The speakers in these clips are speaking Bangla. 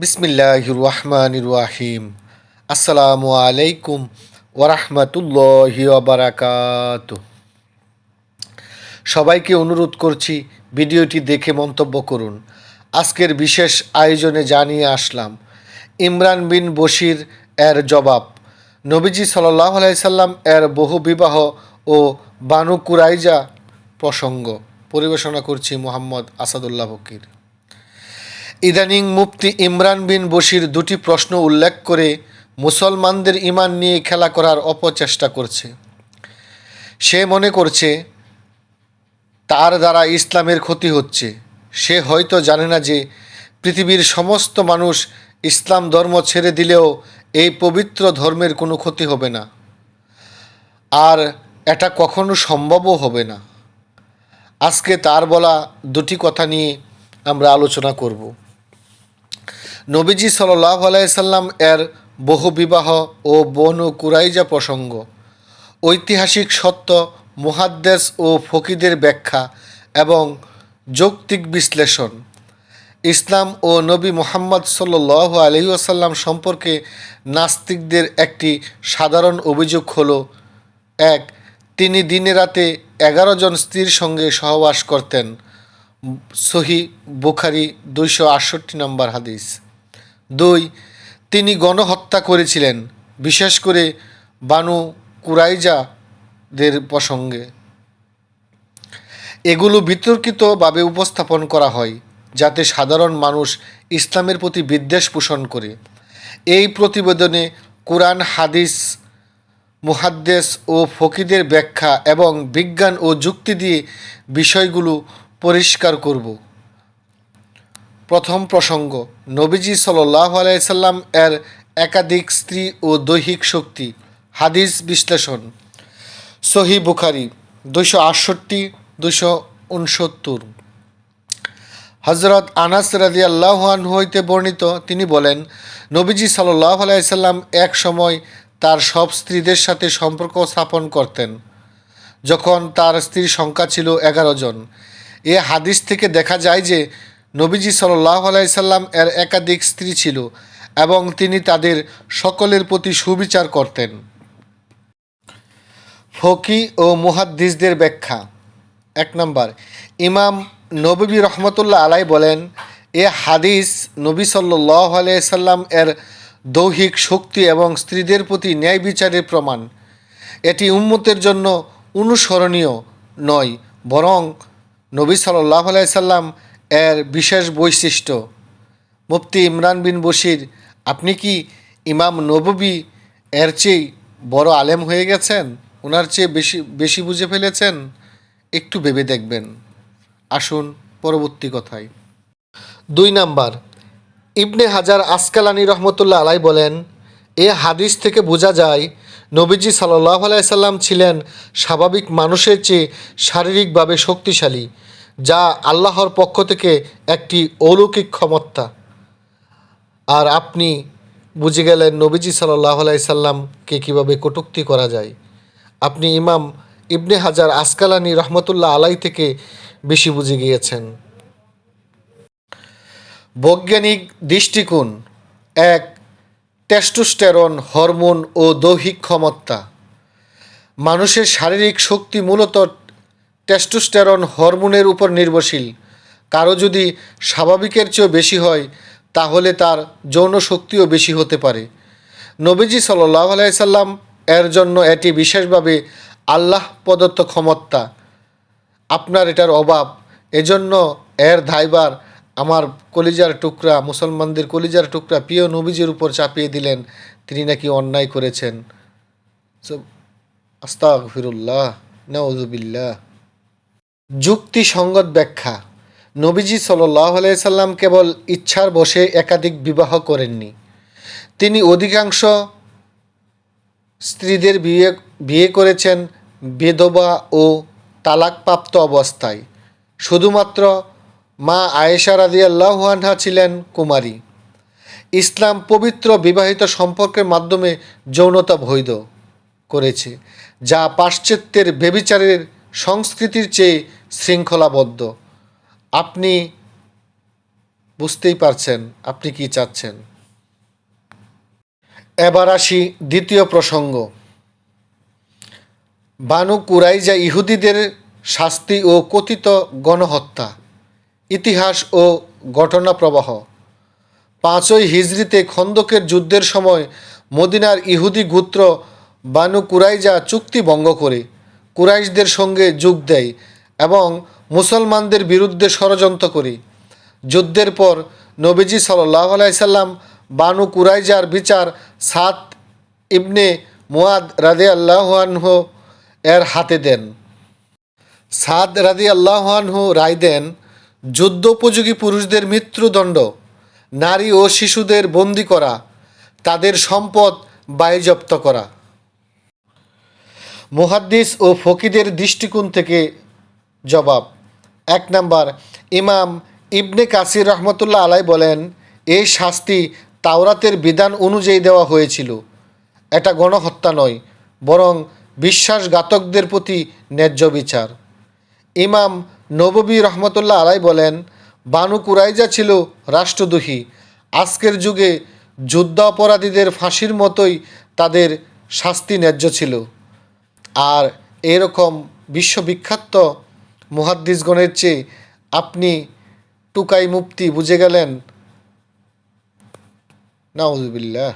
বিসমিল্লাহির রহমানির রাহিম আসসালামু আলাইকুম ওরহমতুল্লাহি বারাকাত সবাইকে অনুরোধ করছি ভিডিওটি দেখে মন্তব্য করুন। আজকের বিশেষ আয়োজনে জানিয়ে আসলাম, ইমরান বিন বশির এর জবাব। নবীজি সাল্লাহ আলাইসাল্লাম এর বহু বিবাহ ও বানু কুরাইজা প্রসঙ্গ পরিবেশনা করছি মোহাম্মদ আসাদুল্লাহ ফকির ইদানিং মুফতি ইমরান বিন বশির দুটি প্রশ্ন উল্লেখ করে মুসলমানদের ইমান নিয়ে খেলা করার অপচেষ্টা করছে। সে মনে করছে, তার দ্বারা ইসলামের ক্ষতি হচ্ছে। সে হয়তো জানে না যে পৃথিবীর সমস্ত মানুষ ইসলাম ধর্ম ছেড়ে দিলেও এই পবিত্র ধর্মের কোনো ক্ষতি হবে না। আর এটা কখনো সম্ভবও হবে না। আজকে তার বলা দুটি কথা নিয়ে আমরা আলোচনা করব। নবীজি সাল্লাহ আলাইসাল্লাম এর বহু বিবাহ ও বনু কুরাইজা প্রসঙ্গ। ঐতিহাসিক সত্য, মুহাদ্দেস ও ফকিদের ব্যাখ্যা এবং যৌক্তিক বিশ্লেষণ। ইসলাম ও নবী মোহাম্মদ সাল্লাহ আলহি আসাল্লাম সম্পর্কে নাস্তিকদের একটি সাধারণ অভিযোগ হল, এক, তিনি দিনে রাতে এগারো জন স্ত্রীর সঙ্গে সহবাস করতেন। সহি বুখারি দুইশো আটষট্টি নম্বর হাদিস। দুই, তিনি গণহত্যা করেছিলেন, বিশেষ করে বানু কুরাইজাদের প্রসঙ্গে। এগুলো বিতর্কিতভাবে উপস্থাপন করা হয়, যাতে সাধারণ মানুষ ইসলামের প্রতি বিদ্বেষ পোষণ করে। এই প্রতিবেদনে কোরআন, হাদিস, মুহাদ্দেস ও ফকিদের ব্যাখ্যা এবং বিজ্ঞান ও যুক্তি দিয়ে বিষয়গুলো পরিষ্কার করব। প্রথম প্রসঙ্গ, নবীজি সাল্লাহ আলাইসাল্লাম এর একাধিক স্ত্রী ও দৈহিক শক্তি। হাদিস বিশ্লেষণ, সহি বুখারি দুশো আটষট্টি দুশো উনসত্তর। হজরত আনাস রাজি আল্লাহান হইতে বর্ণিত, তিনি বলেন, নবীজি সাল্লাহ আলাইসাল্লাম এক সময় তার সব স্ত্রীদের সাথে সম্পর্ক স্থাপন করতেন। যখন তার স্ত্রীর সংখ্যা ছিল এগারো জন। এ হাদিস থেকে দেখা যায় যে নবীজি সাল্লাহ আলাইসাল্লাম এর একাধিক স্ত্রী ছিল এবং তিনি তাদের সকলের প্রতি সুবিচার করতেন। ফকি ও মুহাদ্দিসদের ব্যাখ্যা। এক নম্বর, ইমাম নবী রহমতুল্লাহ আলাই বলেন, এ হাদিস নবী সাল্লাহ আলাইসাল্লাম এর দৈহিক শক্তি এবং স্ত্রীদের প্রতি ন্যায় বিচারের প্রমাণ। এটি উম্মতের জন্য অনুসরণীয় নয়, বরং নবী সাল্লাহ আলাইসাল্লাম এর বিশেষ বৈশিষ্ট্য। মুফতি ইমরান বিন বশির, আপনি কি ইমাম নববী এর চেয়ে বড় আলেম হয়ে গেছেন? ওনার চেয়ে বেশি বেশি বুঝে ফেলেছেন? একটু ভেবে দেখবেন। আসুন পরবর্তী কথায়। দুই নাম্বার, ইবনে হাজার আসকালানি রহমতুল্লাহ আলাই বলেন, এ হাদিস থেকে বোঝা যায়, নবীজি সাল্লাহ আলাইসাল্লাম ছিলেন স্বাভাবিক মানুষের চেয়ে শারীরিকভাবে শক্তিশালী। যা আল্লাহর পক্ষ থেকে একটি অলৌকিক ক্ষমতা। আর আপনি বুঝে গেলেন নবীজি সাল্লাহ আলাইসাল্লামকে কীভাবে কটুক্তি করা যায়। আপনি ইমাম ইবনে হাজার আসকালানি রহমতুল্লাহ আলাই থেকে বেশি বুঝে গিয়েছেন। বৈজ্ঞানিক দৃষ্টিকোণ, এক, টেস্টোস্টেরন, হরমোন ও দৈহিক ক্ষমতা। মানুষের শারীরিক শক্তি মূলত টেস্টোস্টেরন হরমোনের উপর নির্ভরশীল। কারও যদি স্বাভাবিকের চেয়েও বেশি হয়, তাহলে তার যৌন শক্তিও বেশি হতে পারে। নবীজি সাল্লাহ আলাইসাল্লাম এর জন্য এটি বিশেষভাবে আল্লাহ প্রদত্ত ক্ষমতা। আপনার এটার অভাব। এজন্য এর দায়বার আমার কলিজার টুকরা, মুসলমানদের কলিজার টুকরা, প্রিয় নবীজির উপর চাপিয়ে দিলেন। তিনি নাকি অন্যায় করেছেন। আস্তাক ফিরুল্লাহ নওজুবিল্লাহ যুক্তিসঙ্গত ব্যাখ্যা। নবীজি সাল্লাম কেবল ইচ্ছার বসে একাধিক বিবাহ করেননি। তিনি অধিকাংশ স্ত্রীদের বিয়ে বিয়ে করেছেন বেদবা ও তালাকপ্রাপ্ত অবস্থায়। শুধুমাত্র মা আয়েশা রাজি আল্লাহানহা ছিলেন কুমারী। ইসলাম পবিত্র বিবাহিত সম্পর্কের মাধ্যমে যৌনতা বৈধ করেছে, যা পাশ্চাত্যের বেবিচারের সংস্কৃতির চেয়ে শৃঙ্খলাবদ্ধ। আপনি বুঝতেই পারছেন আপনি কি চাচ্ছেন। এবার আসি দ্বিতীয় প্রসঙ্গ। বানু কুরাইজা ইহুদিদের শাস্তি ও কথিত গণহত্যা, ইতিহাস ও ঘটনা প্রবাহ পাঁচই হিজরিতে খন্দকের যুদ্ধের সময় মদিনার ইহুদি গোত্র বানু কুরাইজা চুক্তি ভঙ্গ করে। কুরাইশদের সঙ্গে যোগ দেয় এবং মুসলমানদের বিরুদ্ধে ষড়যন্ত্র করি। যুদ্ধের পর নবীজি সাল্লাহ আলাইসাল্লাম বানু কুরাইজার বিচার সাত ইবনে মুয়াদ রাদে আল্লাহানহ এর হাতে দেন। সাদ রাদি আল্লাহানহু রায় দেন যুদ্ধোপযোগী পুরুষদের মৃত্যুদণ্ড, নারী ও শিশুদের বন্দি করা, তাদের সম্পদ বায়ুজপ্ত করা। মুহাদ্দিস ও ফকিদের দৃষ্টিকোণ থেকে জবাব। এক নাম্বার, ইমাম ইবনে কাসির রহমতুল্লাহ আলাই বলেন, এই শাস্তি তাওরাতের বিধান অনুযায়ী দেওয়া হয়েছিল। এটা গণহত্যা নয়, বরং বিশ্বাসঘাতকদের প্রতি ন্যায্য বিচার। ইমাম নববী রহমতুল্লাহ আলাই বলেন, বানু কুরাইজা ছিল রাষ্ট্রদ্রোহী। আজকের যুগে যুদ্ধাপরাধীদের ফাঁসির মতোই তাদের শাস্তি ন্যায্য ছিল। আর এরকম বিশ্ববিখ্যাত মুহাদ্দিসগণের চেয়ে আপনি টুকাই মুফতি বুঝে গেলেন? নাউজুবিল্লাহ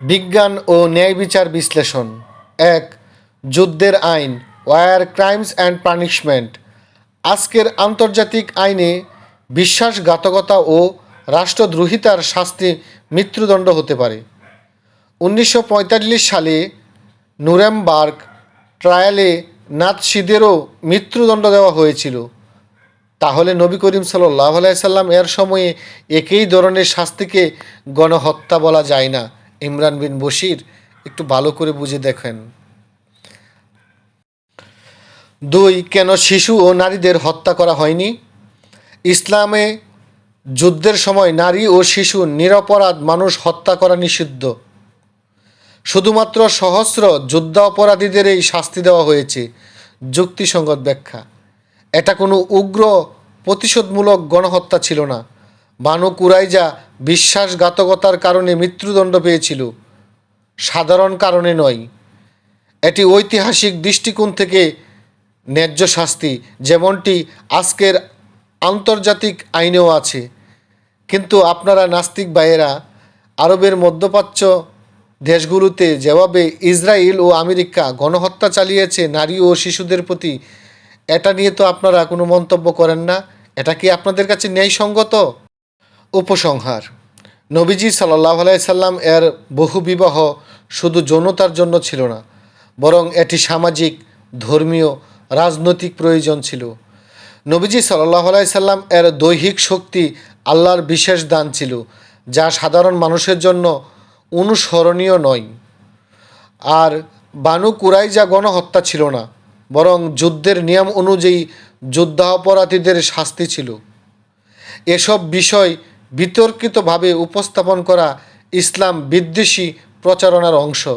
বিজ্ঞান ও ন্যায় বিচার বিশ্লেষণ। এক, যুদ্ধের আইন, ওয়ার ক্রাইমস অ্যান্ড পানিশমেন্ট। আজকের আন্তর্জাতিক আইনে বিশ্বাসঘাতকতা ও রাষ্ট্রদ্রোহিতার শাস্তি মৃত্যুদণ্ড হতে পারে। উনিশশো পঁয়তাল্লিশ সালে নুরেমবার্গ ট্রায়ালে নাৎসিদেরও মৃত্যুদণ্ড দেওয়া হয়েছিল। তাহলে নবী করিম সাল্লাহ আলাইসাল্লাম এর সময়ে একই ধরনের শাস্তিকে গণহত্যা বলা যায় না। ইমরান বিন বশির, একটু ভালো করে বুঝে দেখেন। দুই, কেন শিশু ও নারীদের হত্যা করা হয়নি? ইসলামে যুদ্ধের সময় নারী ও শিশু নিরপরাধ মানুষ হত্যা করা নিষিদ্ধ। শুধুমাত্র সহস্র যুদ্ধ অপরাধীদের এই শাস্তি দেওয়া হয়েছে। যুক্তিসঙ্গত ব্যাখ্যা। এটা কোনো উগ্র, প্রতিশোধমূলক গণহত্যা ছিল না। বানু কুরাইজা বিশ্বাসঘাতকতার কারণে মৃত্যুদণ্ড পেয়েছিল। সাধারণ কারণে নয়। এটি ঐতিহাসিক দৃষ্টিকোণ থেকে ন্যায্য শাস্তি, যেমনটি আজকের আন্তর্জাতিক আইনেও আছে। কিন্তু আপনারা নাস্তিক ভাইয়েরা, আরবের মধ্যপ্রাচ্য দেশগুলোতে যেভাবে ইসরায়েল ও আমেরিকা গণহত্যা চালিয়েছে নারী ও শিশুদের প্রতি। এটা নিয়ে তো আপনারা কোনো মন্তব্য করেন না। এটা কি আপনাদের কাছে ন্যায়সঙ্গত? উপসংহার। নবীজি সাল্লাহ সাল্লাম এর বহু বিবাহ শুধু যৌনতার জন্য ছিল না, বরং এটি সামাজিক, ধর্মীয়, রাজনৈতিক প্রয়োজন ছিল। নবীজি সাল্লাহ সাল্লাম এর দৈহিক শক্তি আল্লাহর বিশেষ দান ছিল, যা সাধারণ মানুষের জন্য অনুসরণীয় নয়। আর বানু কুরাইজা গণহত্যা ছিল না, বরং যুদ্ধের নিয়ম অনুযায়ী যুদ্ধাপরাধীদের শাস্তি ছিল। এসব বিষয় বিতর্কিতভাবে উপস্থাপন করা ইসলাম বিদ্বেষী প্রচারণার অংশ।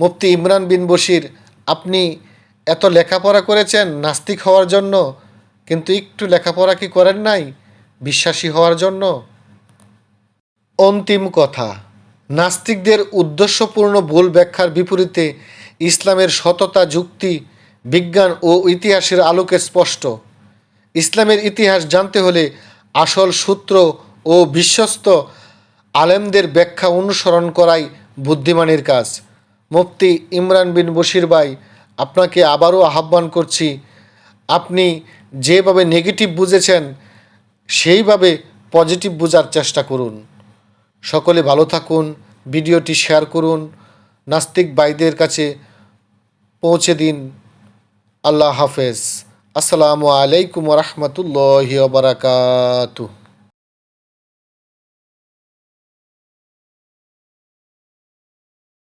মুফতি ইমরান বিন বশির, আপনি এত লেখাপড়া করেছেন নাস্তিক হওয়ার জন্য, কিন্তু একটু লেখাপড়া কি করেন নাই? বিশ্বাসী হওয়ার জন্য? অন্তিম কথা। নাস্তিকদের উদ্দেশ্যপূর্ণ ভুল ব্যাখ্যার বিপরীতে ইসলামের সততা, যুক্তি, বিজ্ঞান ও ইতিহাসের আলোকে স্পষ্ট। ইসলামের ইতিহাস জানতে হলে আসল সূত্র ও বিশ্বস্ত আলেমদের ব্যাখ্যা অনুসরণ করাই বুদ্ধিমানের কাজ। মুফতি ইমরান বিন বশির ভাই, আপনাকে আবারও আহ্বান করছি, আপনি যেভাবে নেগেটিভ বুঝেছেন, সেইভাবে পজিটিভ বোঝার চেষ্টা করুন। সকলে ভালো থাকুন, ভিডিওটি শেয়ার করুন, নাস্তিক বাইদের কাছে পৌঁছে দিন। আল্লাহ হাফেজ। আসসালামু আলাইকুম রহমতুল্লাহ বারাকাতুহ।